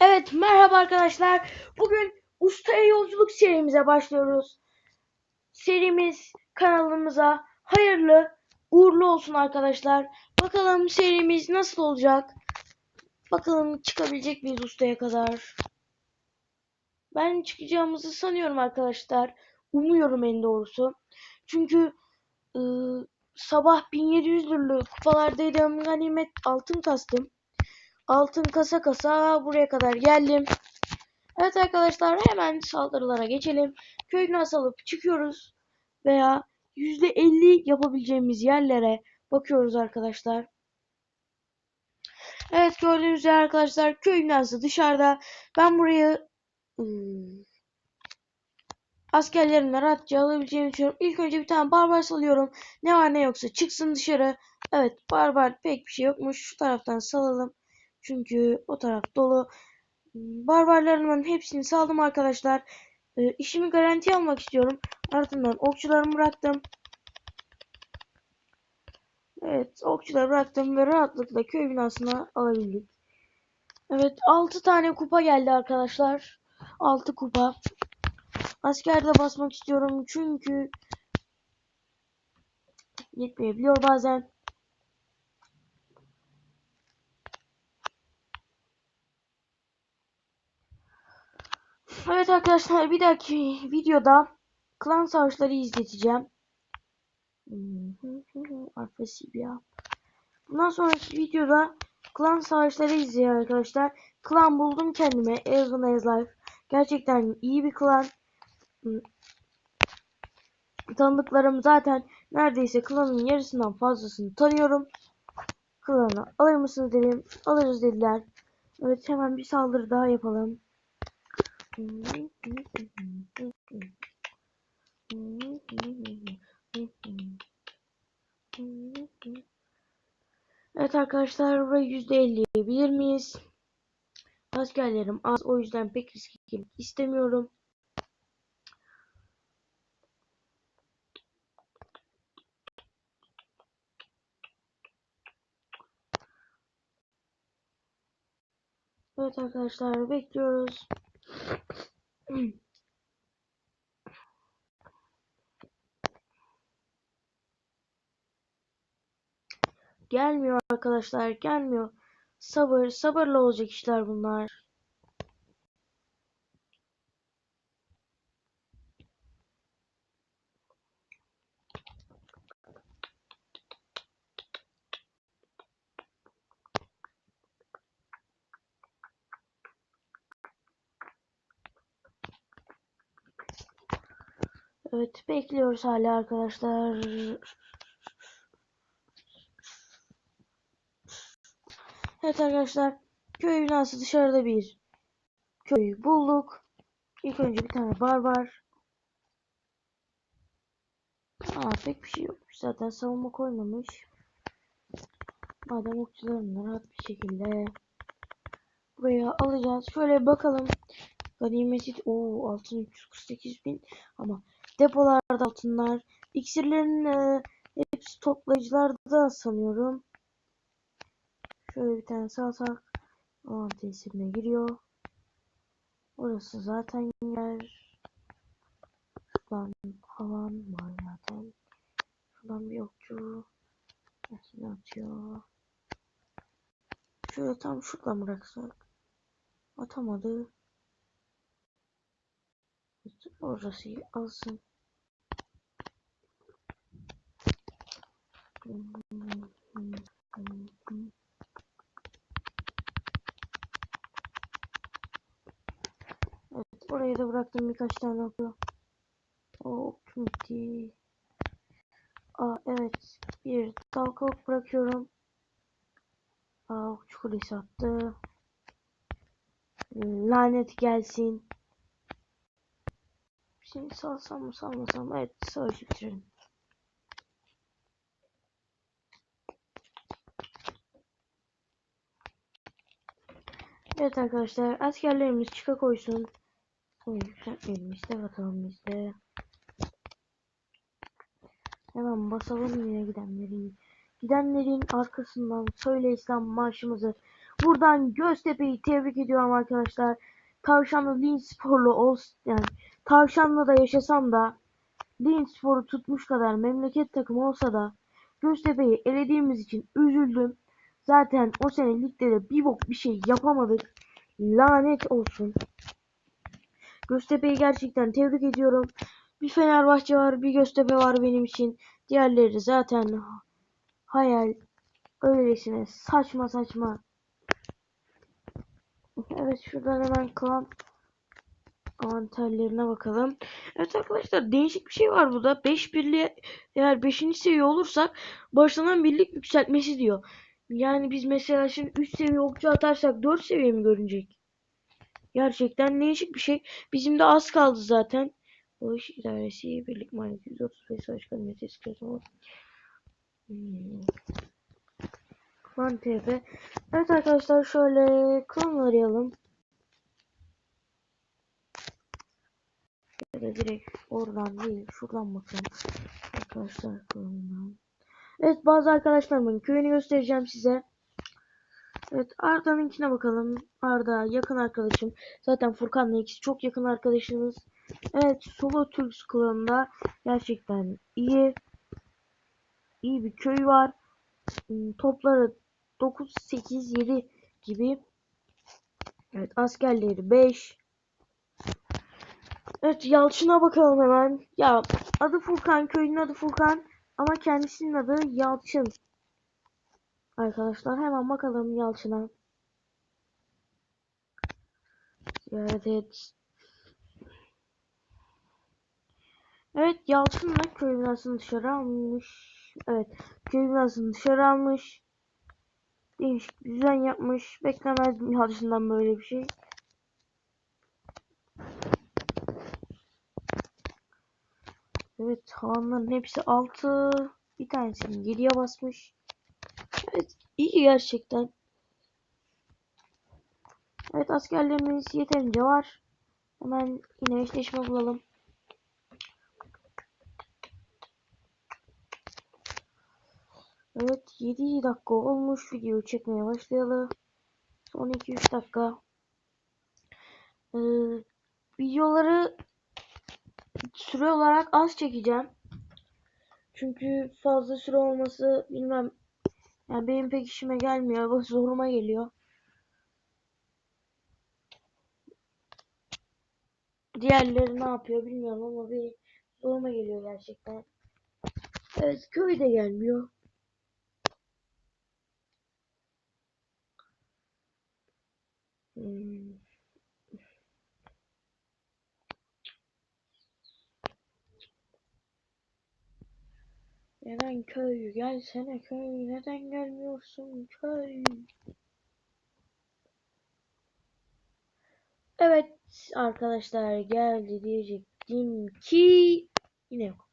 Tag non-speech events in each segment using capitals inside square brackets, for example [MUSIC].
Evet merhaba arkadaşlar. Bugün Ustaya Yolculuk serimize başlıyoruz. Serimiz kanalımıza hayırlı uğurlu olsun arkadaşlar. Bakalım serimiz nasıl olacak? Bakalım çıkabilecek miyiz ustaya kadar? Ben çıkacağımızı sanıyorum arkadaşlar. Umuyorum en doğrusu. Çünkü ıı, sabah 1700 lirli kupalardaydım. Ganimet altın kastım. Altın kasa kasa buraya kadar geldim. Evet arkadaşlar hemen saldırılara geçelim. Köy nasıl alıp çıkıyoruz. Veya %50 yapabileceğimiz yerlere bakıyoruz arkadaşlar. Evet gördüğünüz üzere arkadaşlar köy nasıl dışarıda. Ben burayı ıı, askerlerimle rahatça alabileceğimi düşünüyorum. İlk önce bir tane barbar salıyorum. Ne var ne yoksa çıksın dışarı. Evet barbar pek bir şey yokmuş. Şu taraftan salalım. Çünkü o taraf dolu. Barbarlarımın hepsini saldım arkadaşlar. E, işimi garantiye almak istiyorum. Ardından okçularımı bıraktım. Evet okçuları bıraktım ve rahatlıkla köy binasına alabildik. Evet 6 tane kupa geldi arkadaşlar. 6 kupa. Askerde basmak istiyorum çünkü yetmeyebiliyor bazen. Evet arkadaşlar bir dahaki videoda klan savaşları izleteceğim. Agresif ya. Bundan sonraki videoda klan savaşları izleyeceğim arkadaşlar. Klan buldum kendime. Elven as Life. Gerçekten iyi bir klan. Tanıdıklarım zaten neredeyse klanın yarısından fazlasını tanıyorum. Klanı alır mısınız dedim. Alırız dediler. Evet hemen bir saldırı daha yapalım. Evet arkadaşlar burayı %50'yebilir miyiz? Askerlerim az o yüzden pek riske girmek istemiyorum. Evet arkadaşlar bekliyoruz. Gelmiyor arkadaşlar gelmiyor. Sabır sabırla olacak işler bunlar. Evet bekliyoruz hala arkadaşlar. Evet arkadaşlar köy binası dışarıda bir köy bulduk. İlk önce bir tane bar var. Aa pek bir şey yokmuş zaten savunma koymamış. Madem okçularımla rahat bir şekilde buraya alacağız. Şöyle bakalım. Ganimeti o altın 348 bin ama depolarda altınlar iksirlerin e, hepsi toplayıcılarda sanıyorum. Şöyle bir tane salsak alan tesirine giriyor. Orası zaten yer. Şuradan havan var zaten. Şuradan bir okçu. Nesini atıyor. Şöyle tam şuradan bıraksak. Atamadı. Orası alsın. Evet, oraya da bıraktım birkaç tane okulu. O okçu bitti. Aa, evet, bir dalga ok bırakıyorum. Aa, okçu kulesi attı. Lanet gelsin. Şimdi salsam mı salmasam? Evet, savaşı bitirelim. Evet arkadaşlar askerlerimiz çıka koysun. Oy yükseltmeyelim işte bakalım de. Hemen basalım yine gidenleri. Gidenlerin arkasından söyle İslam marşımızı Buradan Göztepe'yi tebrik ediyorum arkadaşlar. Tavşanlı Linsporlu olsun yani Tavşanlı da yaşasam da Linspor'u tutmuş kadar memleket takımı olsa da Göztepe'yi elediğimiz için üzüldüm. Zaten o sene ligde de bir bok bir şey yapamadık. Lanet olsun. Göztepe'yi gerçekten tebrik ediyorum. Bir Fenerbahçe var, bir Göztepe var benim için. Diğerleri zaten hayal. Öylesine saçma saçma. Evet şuradan hemen klan avantajlarına bakalım. Evet arkadaşlar değişik bir şey var burada. 5 birliğe eğer 5. seviye olursak başlanan birlik yükseltmesi diyor. Yani biz mesela şimdi 3 seviye okçu atarsak 4 seviye mi görünecek? Gerçekten değişik bir şey. Bizim de az kaldı zaten. Bu iş idaresi birlik maliyeti 135 başkanı metres kredisi Hmm. Klan TP. Evet arkadaşlar şöyle klan arayalım. Ya da direkt oradan değil şuradan bakalım. Arkadaşlar klanından. Evet bazı arkadaşlarımın köyünü göstereceğim size. Evet Arda'nınkine bakalım. Arda yakın arkadaşım. Zaten Furkan'la ikisi çok yakın arkadaşımız. Evet Solo Turks klanında gerçekten iyi. iyi bir köy var. Hmm, Topları 9, 8, 7 gibi. Evet askerleri 5. Evet Yalçın'a bakalım hemen. Ya adı Furkan, köyün adı Furkan ama kendisinin adı Yalçın. Arkadaşlar hemen bakalım Yalçın'a. Ziyaret et. Evet Yalçın da köy binasını dışarı almış. Evet köy binasını dışarı almış. Değişik düzen yapmış. Beklemezdim Yalçın'dan böyle bir şey. Evet havanların hepsi altı. Bir tanesini geriye basmış. Evet iyi gerçekten. Evet askerlerimiz yeterince var. Hemen yine eşleşme bulalım. Evet 7 dakika olmuş videoyu çekmeye başlayalım. Son 2-3 dakika. Ee, videoları süre olarak az çekeceğim. Çünkü fazla süre olması bilmem yani benim pek işime gelmiyor. [LAUGHS] Zoruma geliyor. Diğerleri ne yapıyor bilmiyorum ama bir zoruma geliyor gerçekten. Evet köy de gelmiyor. Hmm. Neden köy? Gelsene köy. Neden gelmiyorsun köy? Evet arkadaşlar geldi diyecektim ki yine yok.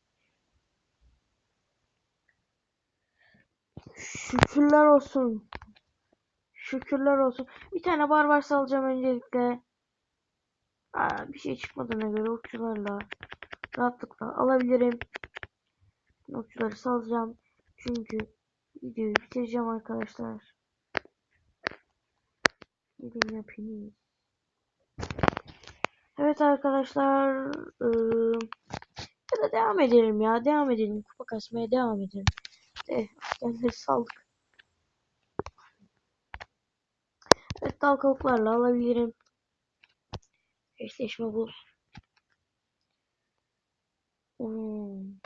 Şükürler olsun. Şükürler olsun. Bir tane barbar salacağım öncelikle. Aa, bir şey çıkmadığına göre okçularla rahatlıkla alabilirim. Okçuları salacağım. Çünkü videoyu bitireceğim arkadaşlar. Gidin yapayım. Evet arkadaşlar. Iı, ya da devam edelim ya. Devam edelim. Kupa kasmaya devam edelim. Eh, askerleri saldık. Evet dal kavuklarla alabilirim. Eşleşme bul. Hmm.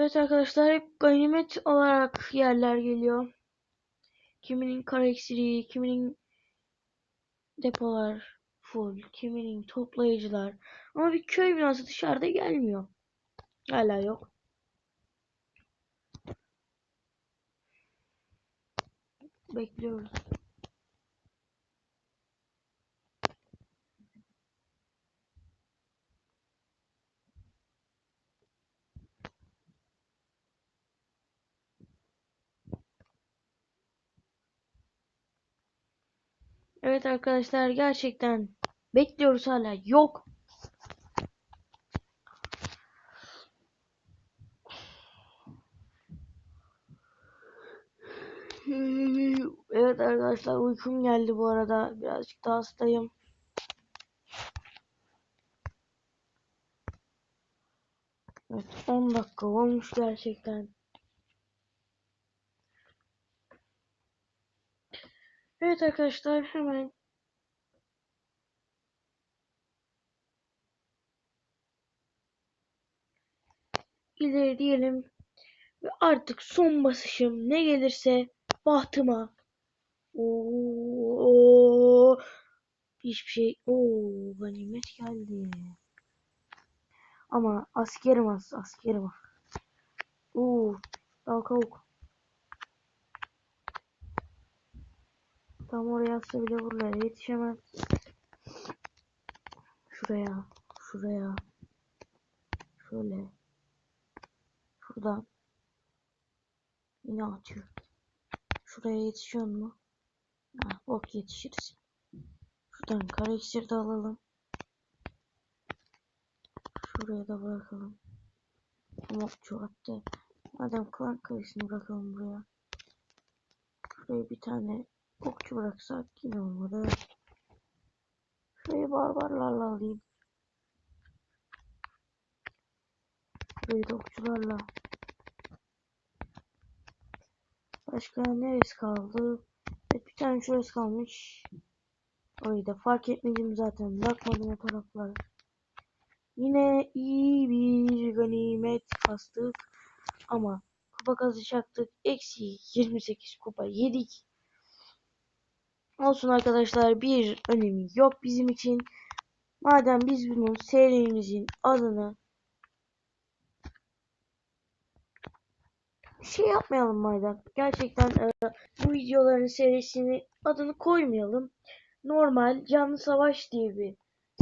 Evet arkadaşlar hep ganimet olarak yerler geliyor. Kiminin kara iksiri, kiminin depolar full, kiminin toplayıcılar. Ama bir köy binası dışarıda gelmiyor. Hala yok. Bekliyoruz. Evet arkadaşlar gerçekten bekliyoruz hala. Yok. Evet arkadaşlar uykum geldi bu arada. Birazcık daha hastayım. Evet 10 dakika olmuş gerçekten. Evet arkadaşlar hemen ileri diyelim ve artık son basışım ne gelirse bahtıma. Oo, hiçbir şey. Oo, ganimet geldi. Ama askerim az, askerim. Oo, dal kavuk. Tam oraya atsa bile buraya yetişemez. Şuraya, şuraya. Şöyle. Şuradan. Yine atıyor. Şuraya yetişiyor mu? Ha, bok yetişiriz. Şuradan kara de alalım. Şuraya da bırakalım. Mokçu attı. Madem klan kayısını bırakalım buraya. Şuraya bir tane okçu bıraksak yine olmadı. Şurayı barbarlarla alayım. Şurayı da okçularla. Başka neresi kaldı? Evet bir tane şurası kalmış. Orayı da fark etmedim zaten. Bakmadım o taraflara. Yine iyi bir ganimet kastık. Ama kupa kazanacaktık. Eksi 28 kupa yedik. Olsun arkadaşlar bir önemi yok bizim için. Madem biz bunun serimizin adını şey yapmayalım madem. Gerçekten e, bu videoların serisini adını koymayalım. Normal canlı savaş diye bir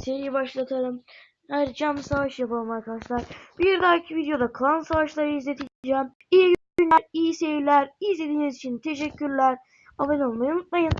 seri başlatalım. Her canlı savaş yapalım arkadaşlar. Bir dahaki videoda klan savaşları izleteceğim. İyi günler, iyi seyirler. İzlediğiniz için teşekkürler. Abone olmayı unutmayın.